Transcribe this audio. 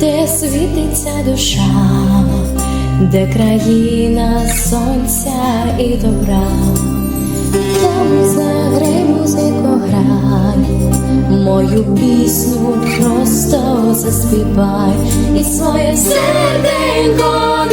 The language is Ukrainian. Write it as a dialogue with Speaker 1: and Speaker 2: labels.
Speaker 1: Де світиться душа, де країна сонця і добра, там загрей музико грай, мою пісню просто заспівай. І своє серденько